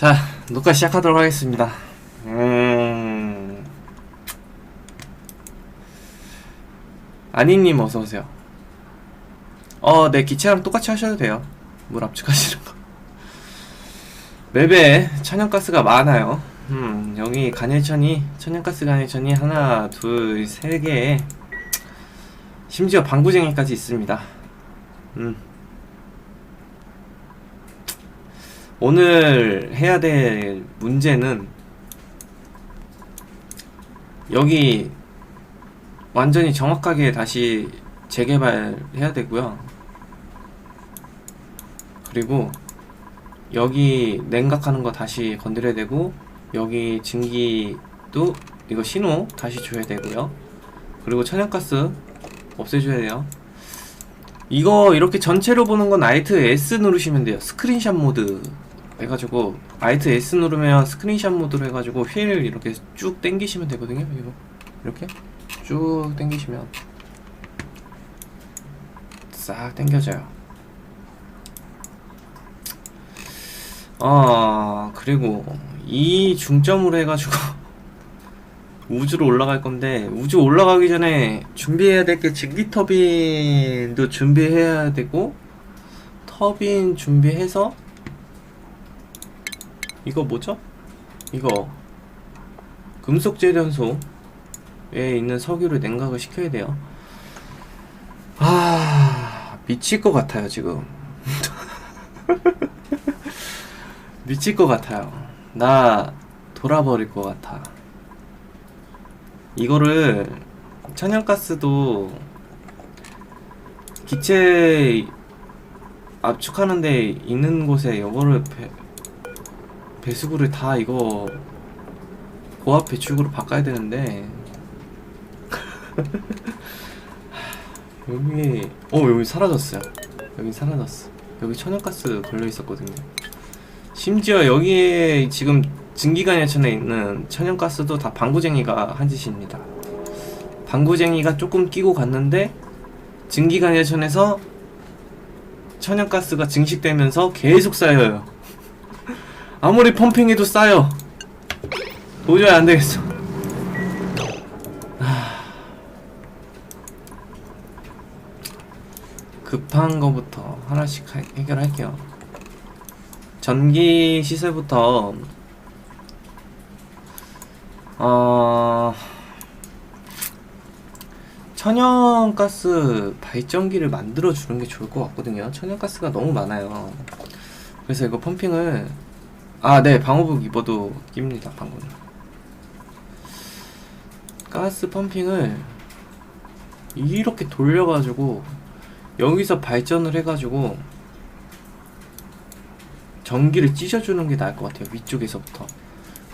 자, 녹화 시작하도록 하겠습니다. 음... 아니님 어서 오세요. 어, 네, 기체랑 똑같이 하셔도 돼요. 물 압축하시는 거. 맵에 천연가스가 많아요. 음, 여기 간일천이, 천연가스 간일천이 하나, 둘, 세 개, 심지어 방구쟁이까지 있습니다. 음. 오늘 해야 될 문제는 여기 완전히 정확하게 다시 재개발해야 되고요. 그리고 여기 냉각하는 거 다시 건드려야 되고 여기 증기도 이거 신호 다시 줘야 되고요. 그리고 천연가스 없애줘야 돼요. 이거 이렇게 전체로 보는 건 Alt S 누르시면 돼요. 스크린샷 모드 해가지고 Alt S 누르면 스크린샷 모드로 해가지고 휠 이렇게 쭉 당기시면 되거든요. 이거 이렇게 쭉 당기시면 싹 당겨져요. 아 그리고 이 중점으로 해가지고 우주로 올라갈 건데 우주 올라가기 전에 준비해야 될 게 증기 터빈도 준비해야 되고 터빈 준비해서 이거 뭐죠? 이거 금속 재련소에 있는 석유를 냉각을 시켜야 돼요. 아 미칠 것 같아요 지금. 미칠 것 같아요. 나 돌아버릴 것 같아. 이거를 천연가스도 기체 압축하는데 있는 곳에 이거를 배, 배수구를 다 이거 고압 배축으로 바꿔야 되는데 여기 어 여기 사라졌어요 여기 사라졌어 여기 천연가스 걸려 있었거든요 심지어 여기에 지금 증기관열천에 있는 천연가스도 다 방구쟁이가 한 짓입니다. 방구쟁이가 조금 끼고 갔는데 증기관열천에서 천연가스가 증식되면서 계속 쌓여요. 아무리 펌핑해도 쌓여. 도저히 안 되겠어. 하... 급한 거부터 하나씩 하- 해결할게요. 전기 시설부터 어... 천연가스 발전기를 만들어 주는 게 좋을 것 같거든요. 천연가스가 너무 많아요. 그래서 이거 펌핑을 아, 네, 방호복 입어도 낍니다, 방금. 가스 펌핑을 이렇게 돌려가지고 여기서 발전을 해가지고 전기를 찢어주는 게 나을 것 같아요. 위쪽에서부터.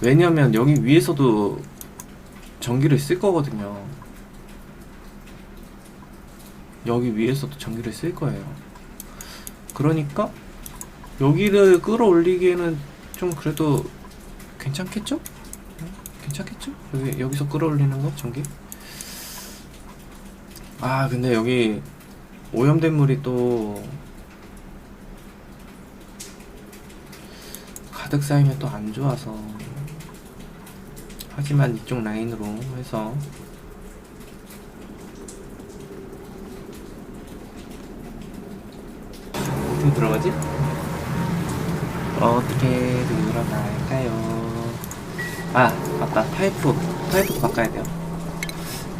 왜냐면 여기 위에서도 전기를 쓸 거거든요. 여기 위에서도 전기를 쓸 거예요. 그러니까 여기를 끌어올리기에는 좀 그래도 괜찮겠죠? 응? 괜찮겠죠? 여기 여기서 끌어올리는 거 전기? 아 근데 여기 오염된 물이 또 가득 쌓이면 또 안 좋아서 하지만 이쪽 라인으로 해서 어떻게 들어가지? 어떻게 들어갈까요? 아 맞다. 파이프 파이프 바꿔야 돼요.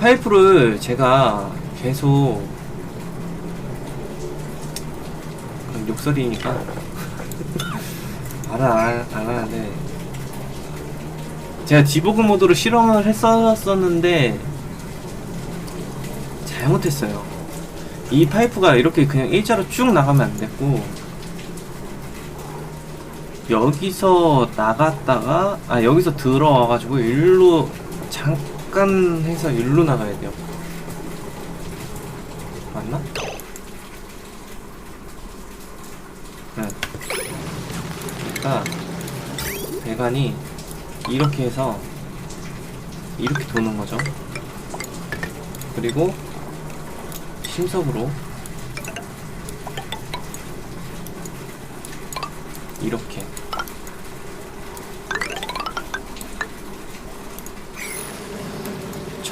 파이프를 제가 계속 욕설이니까. 알아 하는데 제가 디보그 모드로 실험을 했었었는데 잘못했어요. 이 파이프가 이렇게 그냥 일자로 쭉 나가면 안 됐고 여기서 나갔다가 아 여기서 들어와가지고 일로 잠깐 해서 일로 나가야 돼요 맞나? 네. 그러니까 배관이 이렇게 해서 이렇게 도는 거죠. 그리고 심석으로 이렇게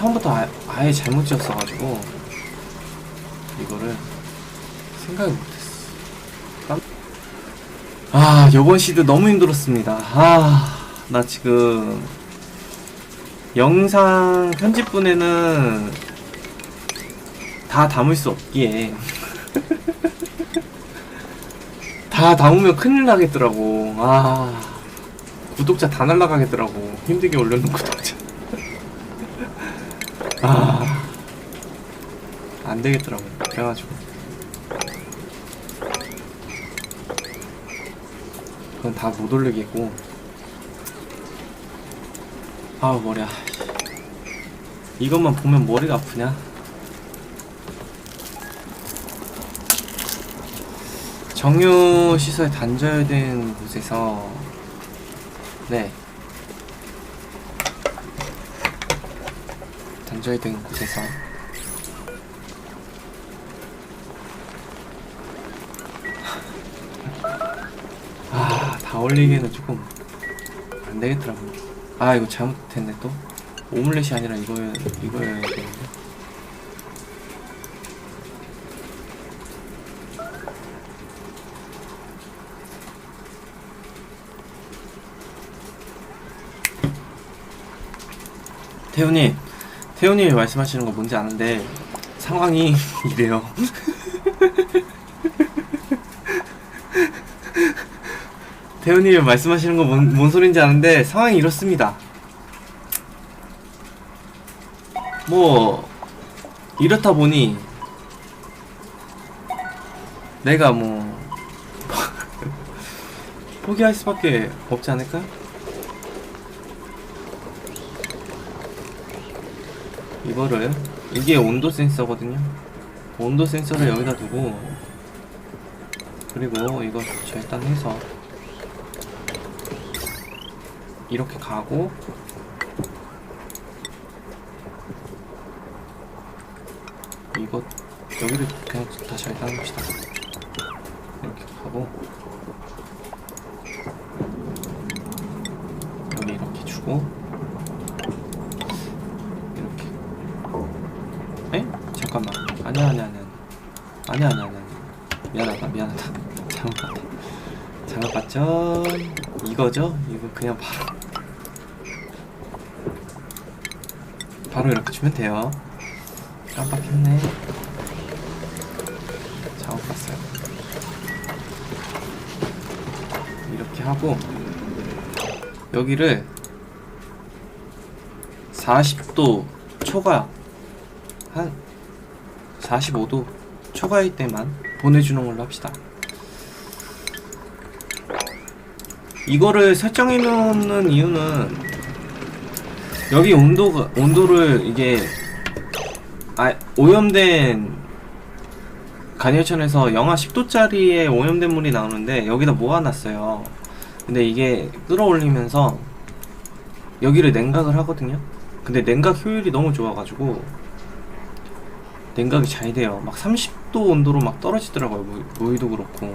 처음부터 아, 아예 잘못 지었어가지고 이거를 생각을 못했어. 깜- 아 요번 시드 너무 힘들었습니다. 아나 지금 영상 편집분에는 다 담을 수 없기에 다 담으면 큰일 나겠더라고. 아 구독자 다 날라가겠더라고. 힘들게 올려놓은 구독자. 아, 안 되겠더라고요. 그래가지고. 그건 다 못 올리겠고. 아우, 머리야. 이것만 보면 머리가 아프냐? 정유 시설 단절된 곳에서, 네. 단절된 곳에서 아, 다 올리기에는 조금 안 되겠더라고요. 아, 이거 잘못했네 또. 오믈렛이 아니라 이거야, 이거여야 되는데. 태훈님, 태훈님이 말씀하시는 거 뭔지 아는데 상황이 이래요. 태훈님이 말씀하시는 거 뭔 뭔 소린지 아는데 상황이 이렇습니다. 뭐 이렇다 보니 내가 뭐 포기할 수밖에 없지 않을까? 이거를 이게 온도 센서거든요. 온도 센서를 여기다 두고 그리고 이거 절단 해서 이렇게 가고 이거 여기를 그냥 다 절단합시다. 이렇게 가고 여기 이렇게 주고 이렇게 에? 잠깐만 아니야 아니야 아니야 아니야 아니야 아니야. 미안하다 미안하다. 잘못 봤다 잘못 봤죠? 이거죠? 이거 그냥 바로. 바로 이렇게 주면 돼요. 깜빡했네. 잘못 봤어요. 이렇게 하고 여기를 40도 초과 한 45도 초과일 때만 보내주는 걸로 합시다. 이거를 설정해 놓는 이유는 여기 온도가 온도를 이게 아 오염된 간열천에서 영하 10도짜리의 오염된 물이 나오는데 여기다 모아놨어요. 근데 이게 끌어올리면서 여기를 냉각을 하거든요. 근데 냉각 효율이 너무 좋아가지고 냉각이 잘 돼요. 막 30도 온도로 막 떨어지더라고요. 무, 무의도 그렇고.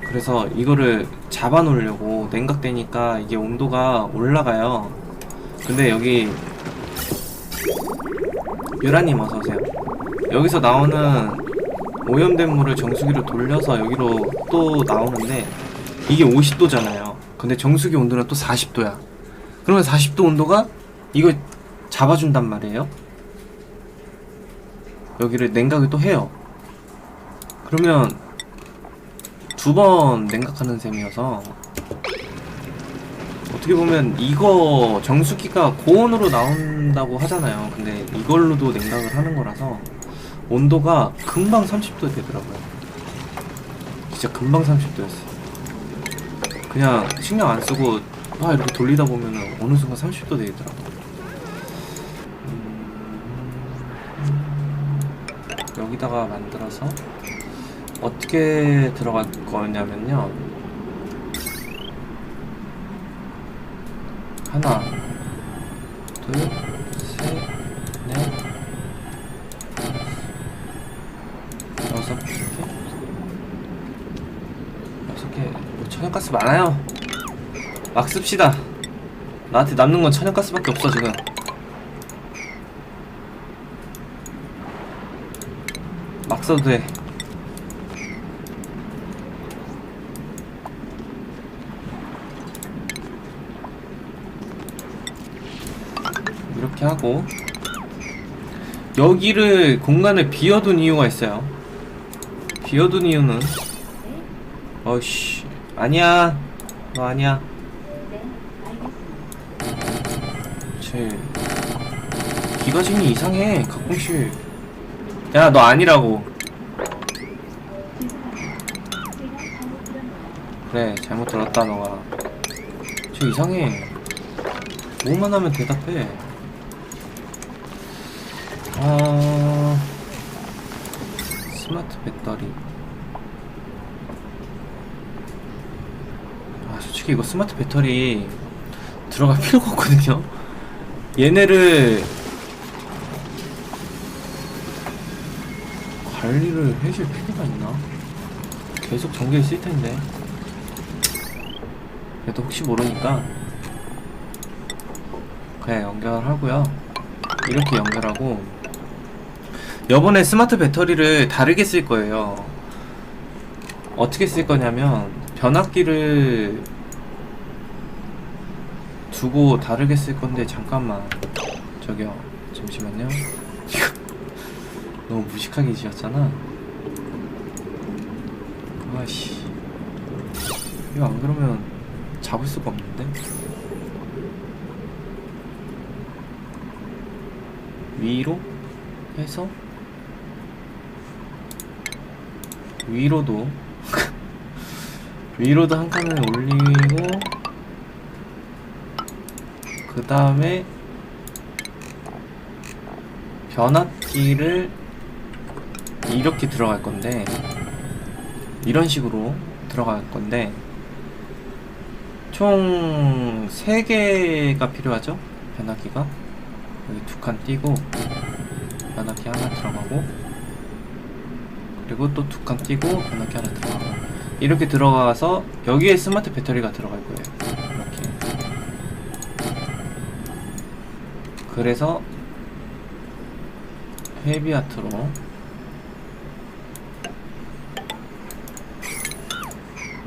그래서 이거를 잡아 놓으려고 냉각되니까 이게 온도가 올라가요. 근데 여기 유라님 어서 오세요. 여기서 나오는 오염된 물을 정수기로 돌려서 여기로 또 나오는데 이게 50도잖아요. 근데 정수기 온도는 또 40도야. 그러면 40도 온도가 이거 잡아준단 말이에요. 여기를 냉각을 또 해요. 그러면 두 번 냉각하는 셈이어서 어떻게 보면 이거 정수기가 고온으로 나온다고 하잖아요. 근데 이걸로도 냉각을 하는 거라서 온도가 금방 30도 되더라고요. 진짜 금방 30도였어요. 그냥 신경 안 쓰고 막 이렇게 돌리다 보면은 어느 순간 30도 되더라고요. 여기다가 만들어서 어떻게 들어갈 거냐면요. 하나, 둘, 셋, 넷, 여섯 개, 여섯 개. 뭐 천연가스 많아요. 막 씁시다. 나한테 남는 건 천연가스밖에 없어 지금. 써도 돼. 이렇게 하고 여기를 공간을 비워둔 이유가 있어요. 비워둔 이유는 어씨 아니야 너 아니야. 제 기가짐이 이상해 가끔씩. 야 너 아니라고. 그래 잘못 들었다 너가. 저 이상해. 뭐만 하면 대답해. 아 스마트 배터리. 아 솔직히 이거 스마트 배터리 들어갈 필요가 없거든요. 얘네를 관리를 해줄 필요가 있나? 계속 전기를 쓸 텐데. 그래도 혹시 모르니까 그냥 연결하고요. 이렇게 연결하고 요번에 스마트 배터리를 다르게 쓸 거예요. 어떻게 쓸 거냐면 변압기를 두고 다르게 쓸 건데 잠깐만. 저기요. 잠시만요. 너무 무식하게 지었잖아. 아씨. 이거 안 그러면 잡을 수가 없는데? 위로 해서? 위로도? 위로도 한 칸을 올리고 그 다음에 변압기를 이렇게 들어갈 건데 이런 식으로 들어갈 건데 총 3개가 필요하죠? 변압기가? 여기 두 칸 띄고 변압기 하나 들어가고 그리고 또 두 칸 띄고 변압기 하나 들어가고. 이렇게 들어가서 여기에 스마트 배터리가 들어갈 거예요. 이렇게. 그래서 헤비아트로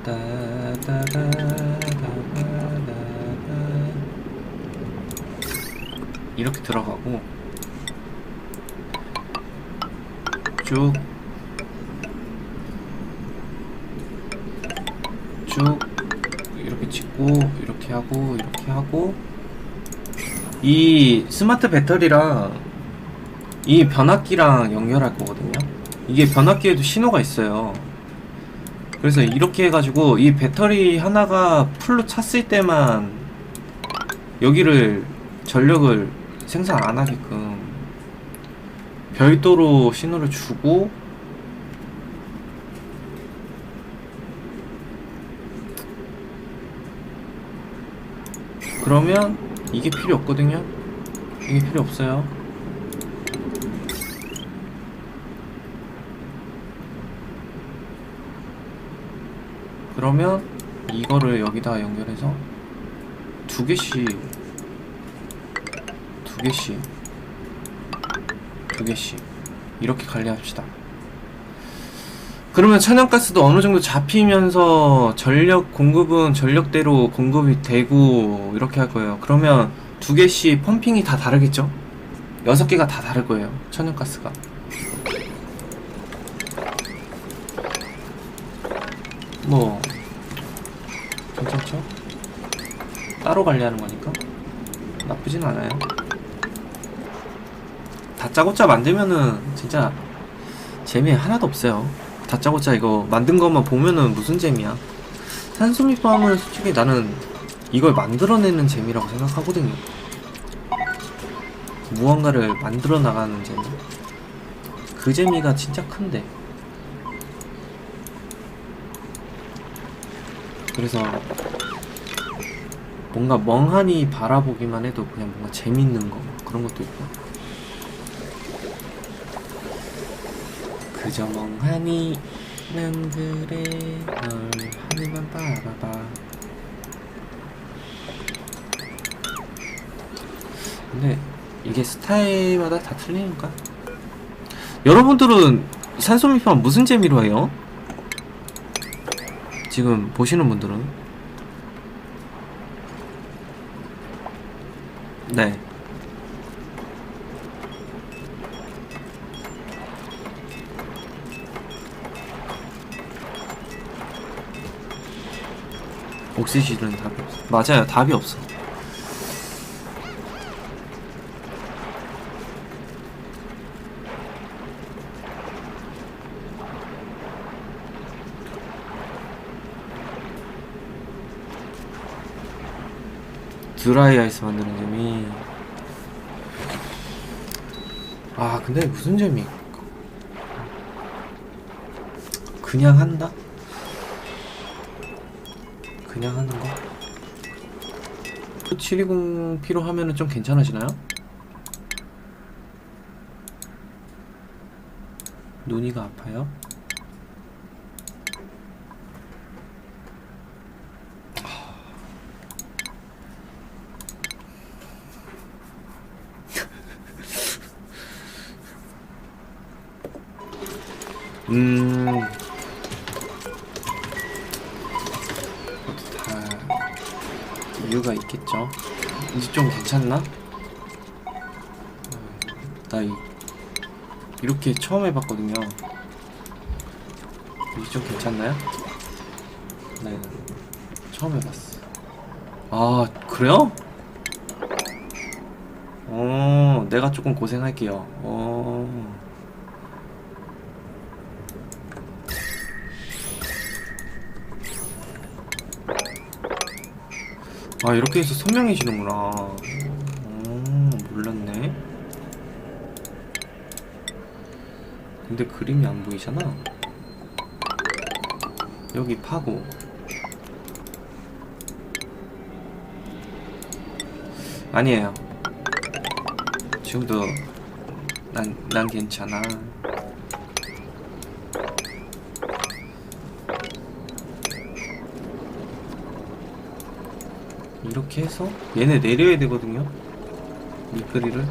따다다다다다다 이렇게 들어가고 쭉 쭉 이렇게 찍고 이렇게 하고 이렇게 하고 이 스마트 배터리랑 이 변압기랑 연결할 거거든요. 이게 변압기에도 신호가 있어요. 그래서 이렇게 해가지고 이 배터리 하나가 풀로 찼을 때만 여기를 전력을 생산 안 하게끔 별도로 신호를 주고 그러면 이게 필요 없거든요. 이게 필요 없어요. 그러면 이거를 여기다가 연결해서 두 개씩 두 개씩 두 개씩 이렇게 관리합시다. 그러면 천연가스도 어느 정도 잡히면서 전력 공급은 전력대로 공급이 되고 이렇게 할 거예요. 그러면 두 개씩 펌핑이 다 다르겠죠? 여섯 개가 다 다를 거예요. 천연가스가. 뭐 괜찮죠? 따로 관리하는 거니까 나쁘진 않아요. 다짜고짜 만들면은 진짜 재미 하나도 없어요. 다짜고짜 이거 만든 것만 보면은 무슨 재미야? 산소밑밥은 솔직히 나는 이걸 만들어내는 재미라고 생각하거든요. 무언가를 만들어 나가는 재미. 그 재미가 진짜 큰데. 그래서 뭔가 멍하니 바라보기만 해도 그냥 뭔가 재밌는 거 그런 것도 있고 그저 멍하니 난 그래. 널 하늘만 바라봐. 근데 이게 스타일마다 다 틀리니까. 여러분들은 산소 밀폐만 무슨 재미로 해요? 지금 보시는 분들은? 네 옥시즌은 답이 없어. 맞아요 답이 없어. 드라이 아이스 만드는 재미. 아 근데 무슨 재미 그냥 한다? 그냥 하는 거? 720 필요하면은 좀 괜찮아지나요? 눈이가 아파요? 이유가 있겠죠. 이제 좀 괜찮나? 나 이, 이렇게 처음 해봤거든요. 이제 좀 괜찮나요? 네, 처음 해봤어. 아, 그래요? 어, 내가 조금 고생할게요. 어. 아 이렇게 해서 선명해지는구나. 음 몰랐네. 근데 그림이 안 보이잖아. 여기 파고. 아니에요. 지금도 난, 난 괜찮아 이렇게 해서 얘네 내려야 되거든요. 미끄리를.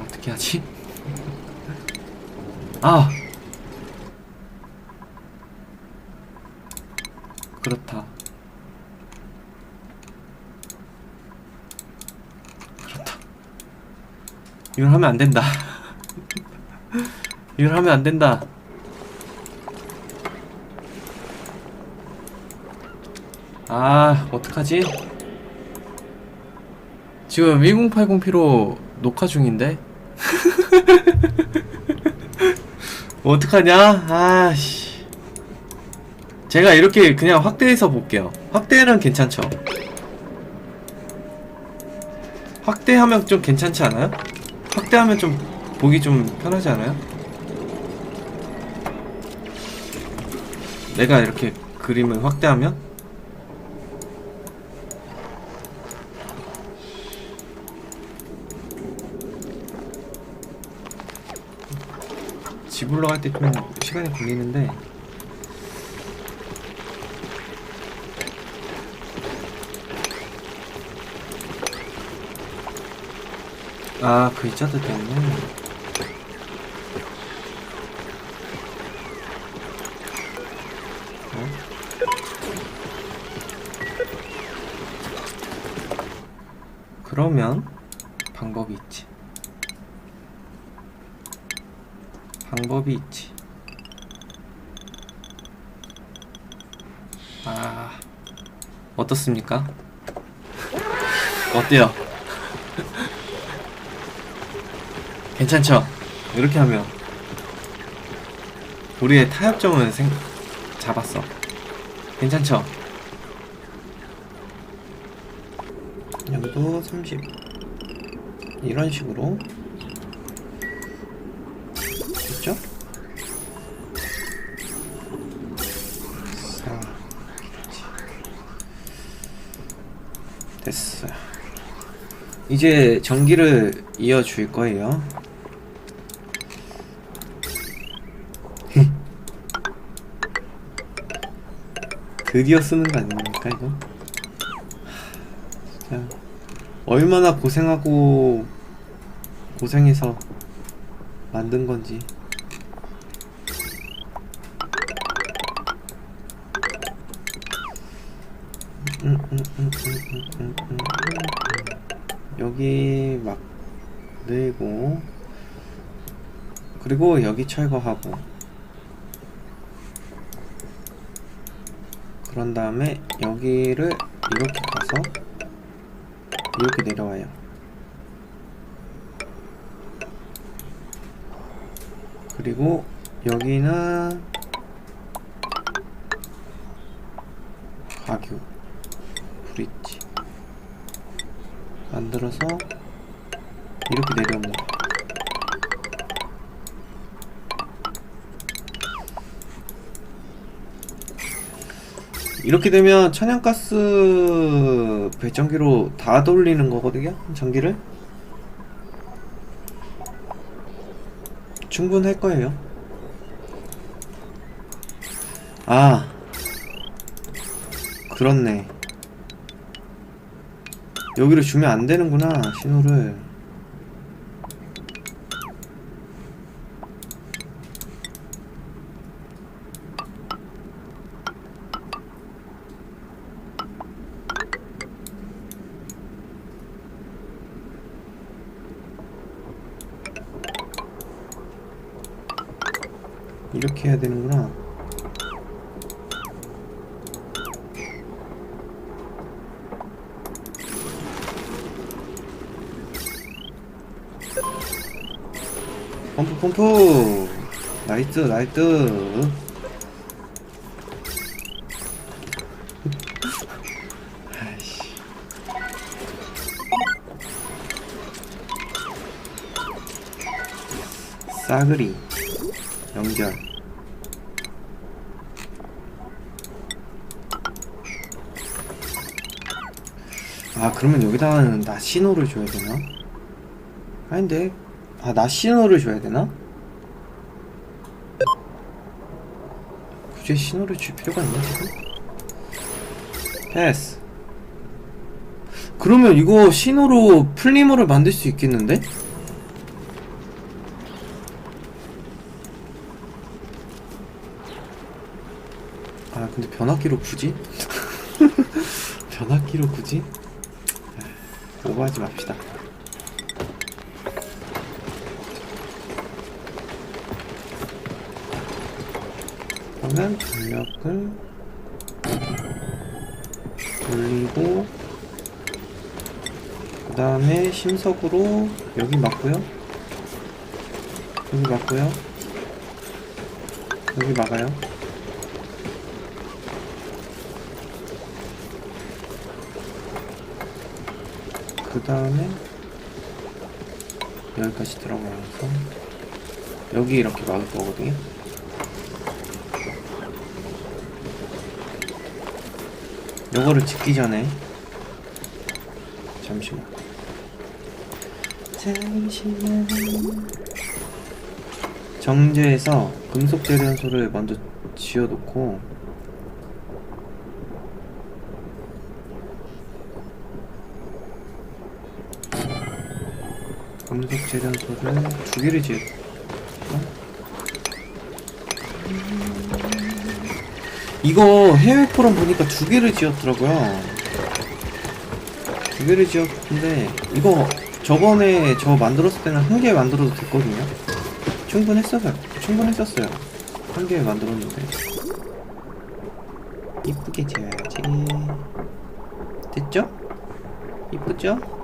어떻게 하지? 아! 그렇다. 그렇다. 이걸 하면 안 된다 이걸 하면 안 된다. 아, 어떡하지? 지금 1080p로 녹화 중인데? 어떡하냐? 아씨. 제가 이렇게 그냥 확대해서 볼게요. 확대는 괜찮죠? 확대하면 좀 괜찮지 않아요? 확대하면 좀 보기 좀 편하지 않아요? 내가 이렇게 그림을 확대하면? 집 올라갈 때 좀 시간이 걸리는데. 아 글자들 때문 그러면 방법이 있지. 방법이 있지. 아, 어떻습니까? 어때요? 괜찮죠? 이렇게 하면 우리의 타협점은 생, 잡았어. 괜찮죠? 여기도 30 이런 식으로 됐죠? 자, 됐어요. 이제 전기를 이어줄 거예요. 드디어 쓰는 거 아닙니까 이거? 자 얼마나 고생하고 고생해서 만든 건지. 음, 음, 음. 여기 막 늘고 그리고 여기 철거하고 그런 다음에 여기를 이렇게 가서 이렇게 내려와요. 그리고 여기는 가교 브릿지 만들어서 이렇게 내려옵니다. 이렇게 되면 천연가스 배전기로 다 돌리는 거거든요 전기를? 충분할 거예요. 아 그렇네. 여기로 주면 안 되는구나 신호를 이렇게 해야 되는구나. 펌프 펌프. 나이스 아이씨. 싸그리 연결 아 그러면 여기다가는 낮 신호를 줘야 되나? 아닌데 아낮 신호를 줘야 되나? 굳이 신호를 줄 필요가 있나 지금? 패스 그러면 이거 신호로 플리머를 만들 수 있겠는데? 아 근데 변압기로 굳이? 변압기로 굳이? 아, 오버하지 맙시다. 그러면 전력을 돌리고 그 다음에 심석으로 여기 맞고요. 여기 맞고요. 여기 막아요 그 다음에 여기까지 들어가서 여기 이렇게 막을 거거든요. 요거를 짓기 전에 잠시만 잠시만 정제해서 금속 재련소를 먼저 지어놓고 금속 재련소를 두 개를 지을 이거 해외 포럼 보니까 두 개를 지었더라고요. 두 개를 지었는데 이거 저번에 저 만들었을 때는 한 개 만들어도 됐거든요. 충분했어요. 충분했었어요. 한 개 만들었는데 이쁘게 지어야지. 됐죠? 이쁘죠?